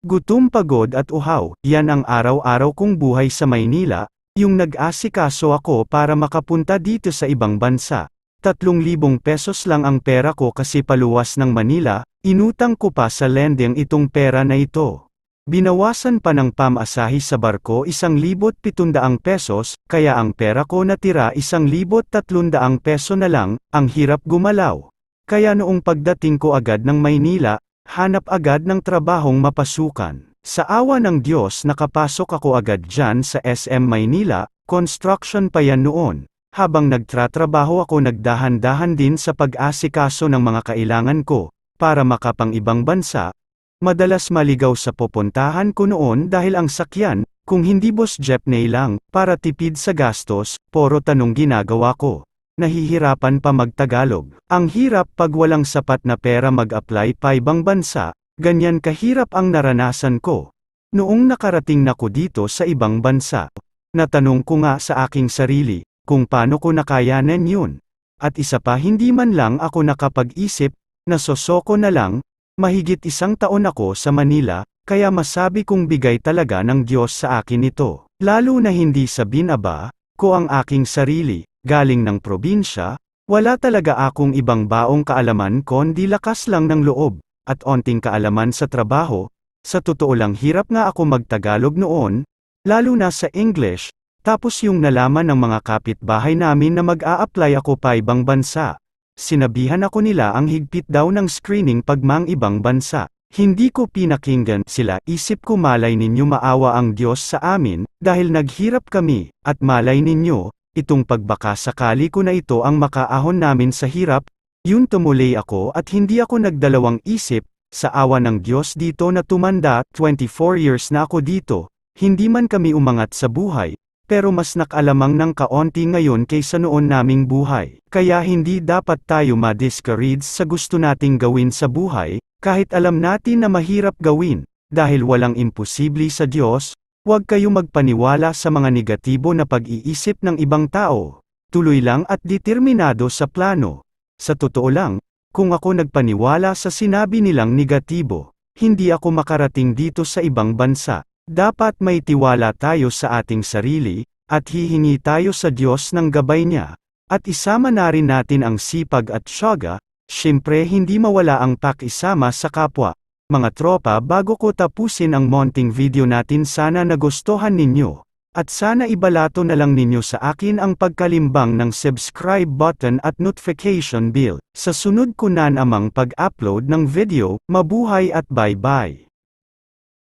Gutom pagod at uhaw, yan ang araw-araw kong buhay sa Maynila, yung nag-asikaso ako para makapunta dito sa ibang bansa. Tatlong libong pesos lang ang pera ko kasi paluwas ng Manila, inutang ko pa sa lending itong pera na ito. Binawasan pa ng pamasahe sa barko isang libot pitundaang pesos, kaya ang pera ko natira isang libot tatlundaang peso na lang, ang hirap gumalaw. Kaya noong pagdating ko agad ng Maynila, hanap agad ng trabahong mapasukan. Sa awa ng Diyos nakapasok ako agad dyan sa SM Maynila, construction pa yan noon. Habang nagtratrabaho ako nagdahan-dahan din sa pag-asikaso ng mga kailangan ko, para makapang ibang bansa, Madalas maligaw sa pupuntahan ko noon dahil ang sakyan, kung hindi bus jeepney lang, para tipid sa gastos, poro tanong ginagawa ko. Nahihirapan pa magtagalog. Ang hirap pag walang sapat na pera mag-apply pa ibang bansa, ganyan kahirap ang naranasan ko. Noong nakarating na ko dito sa ibang bansa, natanong ko nga sa aking sarili, kung paano ko nakayanan yun. At isa pa hindi man lang ako nakapag-isip, nasosoko na lang, mahigit isang taon ako sa Manila, kaya masabi kong bigay talaga ng Diyos sa akin ito. Lalo na hindi sa binaba, ko ang aking sarili, galing ng probinsya, wala talaga akong ibang baong kaalaman kundi lakas lang ng loob, at onting kaalaman sa trabaho, sa totoo lang hirap nga ako magtagalog noon, lalo na sa English, tapos yung nalaman ng mga kapitbahay namin na mag-a-apply ako pa ibang bansa. Sinabihan ako nila ang higpit daw ng screening pag mang ibang bansa. Hindi ko pinakinggan sila, isip ko malay ninyo maawa ang Diyos sa amin, dahil naghirap kami, at malay ninyo, itong pagbaka sakali ko na ito ang makaahon namin sa hirap, yun tumuloy ako at hindi ako nagdalawang isip, sa awa ng Diyos dito na tumanda, 24 years na ako dito, hindi man kami umangat sa buhay, pero mas nakalamang ng kaonti ngayon kaysa noon naming buhay. Kaya hindi dapat tayo ma-discourage sa gusto nating gawin sa buhay, kahit alam natin na mahirap gawin, dahil walang imposible sa Diyos, huwag kayo magpaniwala sa mga negatibo na pag-iisip ng ibang tao. Tuloy lang at determinado sa plano. Sa totoo lang, kung ako nagpaniwala sa sinabi nilang negatibo, hindi ako makarating dito sa ibang bansa. Dapat may tiwala tayo sa ating sarili, at hihingi tayo sa Diyos ng gabay niya, at isama na rin natin ang sipag at syaga, syempre hindi mawala ang pakisama sa kapwa. Mga tropa bago ko tapusin ang monting video natin sana nagustuhan ninyo, at sana ibalato na lang ninyo sa akin ang pagkalimbang ng subscribe button at notification bell. Sa sunod ko na namang pag-upload ng video, mabuhay at bye-bye.